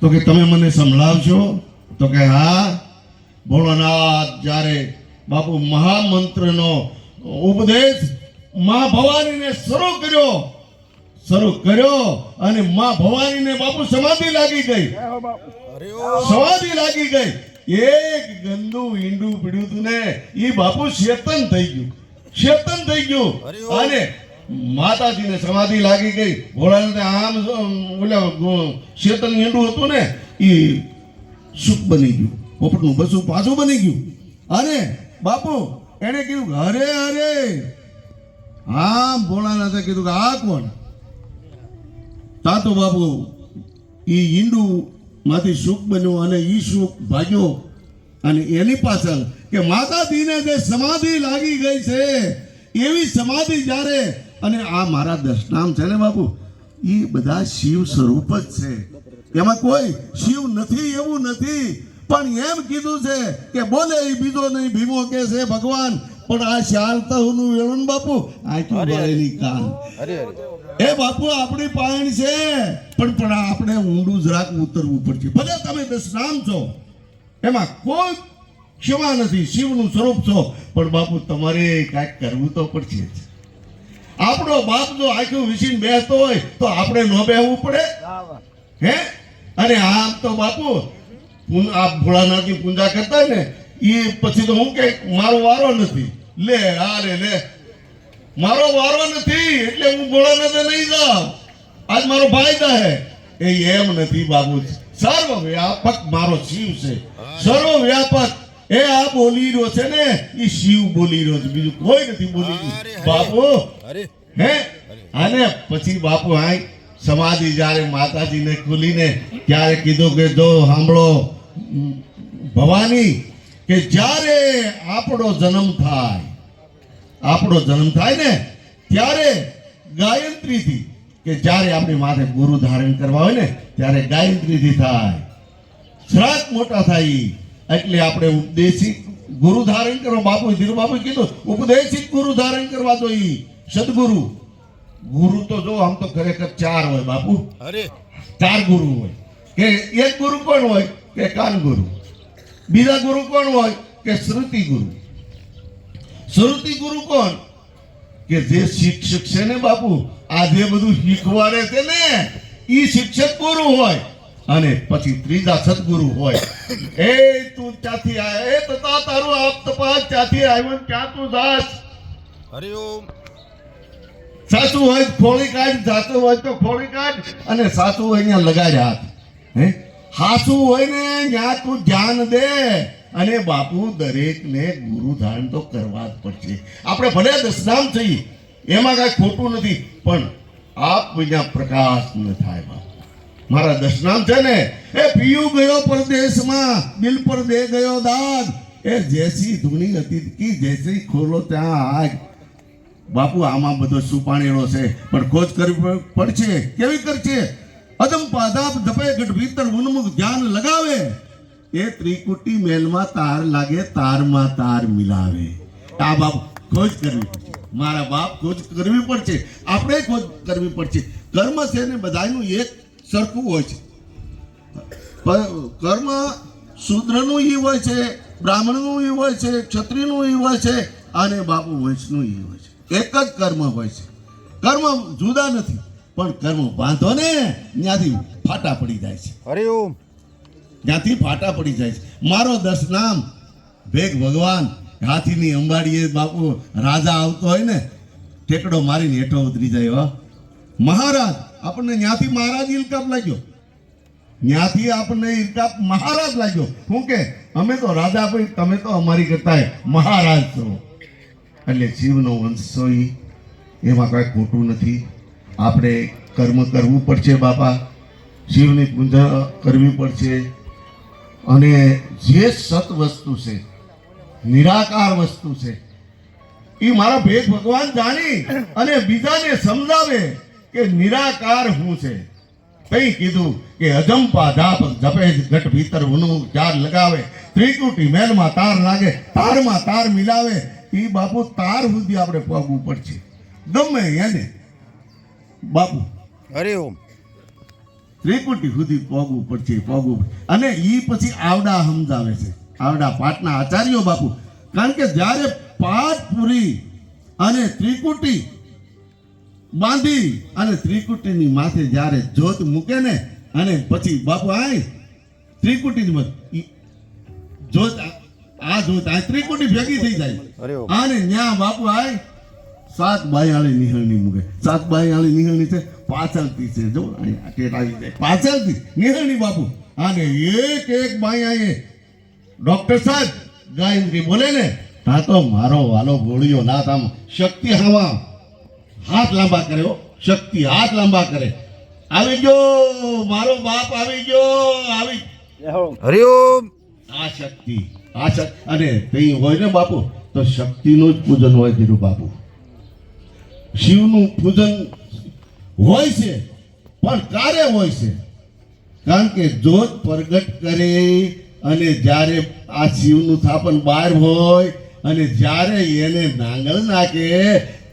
તો કે તમે મને સંભળાવશો તો કે હા ભોળાનાથ જ્યારે બાપુ મહામંત્રનો ઉપદેશ મા ભવાનીને શરૂ કર્યો શરૂ કર્યો અને મા ભવાનીને બાપુ સમાધિ લાગી ગઈ. સમાધિ લાગી ગઈ. એક ગંદુ ઈંડું પીડ્યું હતું ને એ બાપુ શેતન થઈ ગયું. શેતન થઈ ગયું. અને માતાજીને સમાધિ લાગી ગઈ. ભોળાને આમ ઓલા શેતન ઈંડું હતું ને, એ સુખ બની ગયું. પોપટનું બસું પાછું બની ગયું. અરે બાપુ એને કીધું અરે અરે હા ભોળાનાથે કીધું કે આ કોણ? તાતો બાપુ એ ઈંડું માંથી સુખ બન્યો અને એ સુખ ભાગ્યો. અને એની પાછળ કે માતાજીને જે સમાધિ લાગી ગઈ છે, એવી સમાધિ જ્યારે અને આ મારા દશનામ છે ને બાપુ? એ બધા શિવ સ્વરૂપ જ છે. એમાં કોઈ શિવ નથી એવું નથી. પણ એમ કીધું છે કે બોલે એ બીજો નહીં ભીમો કે છે ભગવાન પણ આ શાલતાનું વેણું બાપુ આખી બાળેની કાન. એ બાપુ આપણી પાયણ છે. પણ પણ આપણે ઊંડું જરાક ઉતરવું પડશે. ભલે તમે દશનામ છો એમાં કોઈ ક્ષમા નથી શિવનું સ્વરૂપ છો પણ બાપુ તમારે કાંઈક કરવું તો પડશે આપણો બાપ જો આખું વિસીને બેસતો હોય તો આપણે ન બેહવું પડે. હે? અને આમ તો બાપુ આ ભોળાનાથની પૂજા કરતા ને એ પછી તો હું કે મારો વારો નથી. લે આ રે લે. મારો વારો નથી એટલે હું ભોળાનાથે નહીં જાઉં. આજ મારો ફાયદા હે. એ એમ નથી બાબુ સર્વ વ્યાપક મારો જીવ છે. સર્વ વ્યાપક એ આ બોલી રહ્યો છે ને એ શિવ બોલી રહ્યો છે બીજું કોઈ નથી બોલી રહ્યું. બાપુ હે? અને પછી બાપુ આય સમાધિ જ્યારે માતાજીને ખુલીને ત્યારે કીધું કે જો સાંભળો ભવાની કે જ્યારે આપણો જન્મ થાય આપણો જન્મ થાય ને ત્યારે ગાયત્રીથી કે જ્યારે આપણી માથે ગુરુ ધારણ કરવા હોય ને ત્યારે ગાયત્રીથી થાય. શ્રાદ્ધ મોટા થાય. એટલે આપણે ઉપદેશિક ગુરુ ધારણ કરવા બાપુ ધીરુ બાપુ કીધું ઉપદેશિક ગુરુ ધારણ કરવા તો ઈ સદગુરુ. ગુરુ તો જો આમ તો ખરેખર ચાર હોય બાપુ. અરે. ચાર ગુરુ હોય. કે એક ગુરુ કોણ હોય? કે કાન ગુરુ. બીજા ગુરુ કોણ હોય? કે શ્રુતિ ગુરુ. શ્રુતિ ગુરુ કોણ? કે જે શિક્ષક છે ને બાપુ આ જે બધું શીખવાડે છે ને ઈ શિક્ષક ગુરુ હોય. અને પછી ત્રીજા સદગુરુ હોય. એ તું ત્યાંથી આ એ તથા તારું આપ તપાસ ત્યાંથી આવ્યો ક્યાં તું જાસ સાચું હોય તો ખોળી કાઢ સાચું હોય તો ખોળી કાઢ અને સાચું હોય ત્યાં લગાડ હાથ. હે? હાચું હોય ને ત્યાં તું ધ્યાન દે અને બાપુ દરેકને ગુરુ ધારણ તો કરવા જ પડશે. આપણે ભલે દસનામ થઈ એમાં કાંઈ ખોટું નથી પણ આપ વિના પ્રકાશ ન થાય બાપુ. મારા દશનામ છે ને, એ પીયુ ગયો પરદેશમાં, બિલ પર દે ગયો દાદ એ જેસી ધૂની હતી, કી જેસી ખોલો ત્યાં આગ. બાપુ, આમાં બધો સુપાણેલો છે, પણ ખોજ કરવી પડશે, કેવી કરશે? અદમ પાદાપ ધપે ગઢ ભીતર ઉન્મુખ ધ્યાન લગાવે. એ ત્રિકુટી મેલમાં તાર લાગે, તારમાં તાર મિલાવે. આ બાપ ખોજ કરવી પડશે. મારા બાપ ખોજ કરવી પડશે. આપણે ખોજ કરવી પડશે. કર્મ છે ને બધાનું એક સરખું હોય છે. કર્મ શૂદ્રનું ઈ હોય છે બ્રાહ્મણનું ઈ હોય છે ક્ષત્રિયનું ઈ હોય છે અને બાપુ વંશનું ઈ હોય છે. એક જ કર્મ હોય છે. કર્મ જુદા નથી પણ કર્મ બાંધો ને ત્યાંથી ફાટા પડી જાય છે. હરિઓમ ત્યાંથી ફાટા પડી જાય છે. મારો દસ નામ ભેગ ભગવાન હાથીની અંબાડીએ બાપુ રાજા આવતો હોય ને ટેકડો મારીને હેઠો ઉતરી જાય હો. મહારાજ, આપણને ત્યાંથી મહારાજ ઇલકાપ લાગ્યો. ત્યાંથી આપણને ઇલકાપ મહારાજ લાગ્યો. શું કે, અમે તો રાજા ભાઈ તમે તો અમારી કરતા મહારાજ છો. એટલે શિવનો વંશ છો એમાં કાંઈ ખોટું નથી. આપણે કર્મ કરવું પડશે બાપા. શિવની પૂજા કરવી પડશે. અને જે સત વસ્તુ છે, નિરાકાર વસ્તુ છે એ મારા ભેદ ભગવાન જાણી અને બીજાને સમજાવે. કે નિરાકાર શું છે? કઈ કીધું કે અજંપા જાપ જપે ઘટ ભીતર ઉનું ચાર લગાવે. ત્રિકુટી મહેલમાં તાર લાગે તારમાં તાર મિલાવે. એ બાપુ તાર સુધી આપણે પગવું પડશે. ગમે એને. બાપુ. હરિઓમ ત્રિકુટી સુધી પગવું પડશે પગવું અને એ પછી આવડા સમજાવે છે. આવડા પાઠના આચાર્યો બાપુ. કારણ કે જ્યારે પાઠ પૂરી અને ત્રિકુટી બાંધી અને ત્રિકુટીની માથે જ્યારે જોત મૂકે ને અને પછી બાપુ આય ત્રિકુટી જ જોત આ- જોત આ ત્રિકુટી ભેગી થઈ જાય. અને ન્યા બાપુ આય સાત બાયાળી નિહળની મૂકે. સાત બાયાળી નિહળની છે પાછળથી છે જો ટેટ આવી જાય. પાછળથી નિહળની બાપુ. અને એક એક બાયાએ ડોક્ટર સાહેબ ગાયત્રી બોલે ને હા તો મારો વાલો ગોળીઓ ના તામ શક્તિ હવા હાથ લાંબા કરે હો શક્તિ હાથ. લાંબા કરે. આવી ગયો મારો બાપ આવી ગયો આવી. હરિઓમ આ શક્તિ આ શક્તિ. અને તે હોય ને બાપુ તો શક્તિનું જ પૂજન હોય ધીરુ બાપુ. શિવનું પૂજન હોય છે પણ ક્યારે હોય છે. કારણ કે જોત પ્રગટ કરે અને જ્યારે આ શિવનું થાપન બહાર હોય અને જ્યારે એને નાંગલ નાખે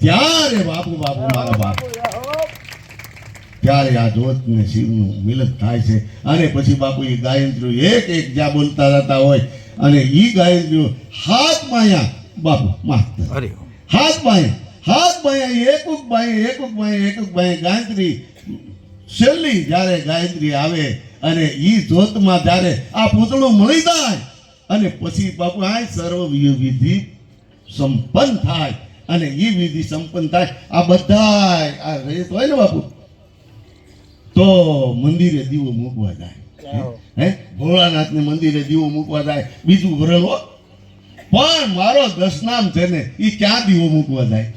ત્યારે બાપુ બાપુ મારા બાપ. ત્યારે આ જોત ને શિવનું મિલન થાય છે. અને પછી બાપુ એ ગાયત્રીઓ એક એક જ્યાં બોલતા જતા હોય અને એ ગાયત્રીઓ હાથ માયા બાપુ હરિઓમ હાથ બાય. હાથ બાય એકુક બાય એકુક બાય એકુક બાય ગાયત્રી. છેલ્લી જ્યારે ગાયત્રી આવે અને એ જોતમાં જ્યારે આ પૂતળું મળી જાય અને પછી બાપુ આ સર્વ વિધિ સંપન્ન થાય. અને એ વિધિ સંપન્ન થાય. આ બધા આ રેત હોય ને બાપુ. તો મંદિરે દીવો મૂકવા જાય. હે? ભોળાનાથને મંદિરે દીવો મૂકવા જાય. બીજું વરણ હો. પણ મારો દશનામ છે ને એ ક્યાં દીવો મૂકવા જાય?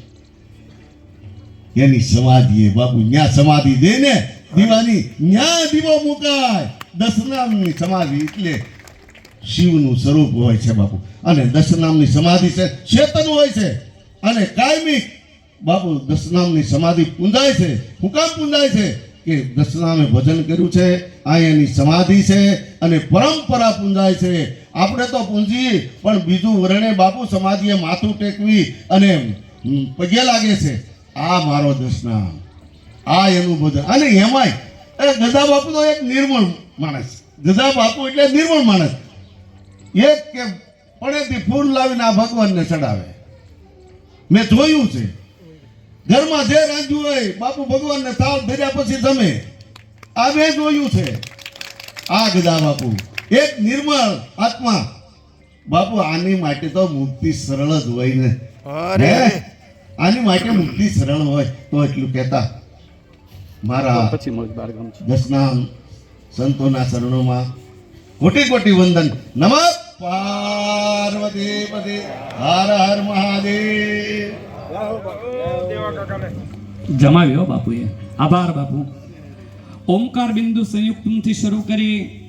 એની સમાધિ એ બાપુ ન્યા સમાધિ દે ને દીવાની ન્યા દીવો મુકાય. દશનામની સમાધિ એટલે શિવનું સ્વરૂપ હોય છે બાપુ. અને દશનામની સમાધિ છે ચેતન હોય છે. અને કાયમી બાપુ દશનામની સમાધિ પૂંજાય છે. હું કામ પૂંજાય છે કે દસનામે ભજન કર્યું છે, આ એની સમાધિ છે અને પરંપરા પૂંજાય છે. આપણે તો પૂંજીએ, પણ બીજું વરણે બાપુ સમાધિએ માથું ટેકવી અને પગે લાગે છે. આ મારો દસનામ. આ એનું ભજન. અને એમાંય, એ ગધા બાપુ તો એક નિર્મળ માણસ. ગધા બાપુ એટલે નિર્મળ માણસ. એક કે પડેથી ફૂલ લાવીને આ ભગવાનને ચડાવે. મેં જોયું છે. ઘરમાં જે રાંધ્યું હોય બાપુ ભગવાનને તાવ ધર્યા પછી તમે આ મેં જોયું છે. આ ગદા બાપુ. એક નિર્મળ આત્મા. બાપુ આની માટે તો મુક્તિ સરળ જ હોય ને. આની માટે મુક્તિ સરળ હોય તો એટલું કહેતા. મારા દસનામ સંતોના ચરણોમાં કોટી કોટી વંદન. નમઃ પાર્વતી પતિ હર હર મહાદેવ. જમાવ્યો બાપુએ. આભાર બાપુ. ઓમકાર બિંદુ સંયુક્તથી શરૂ કરી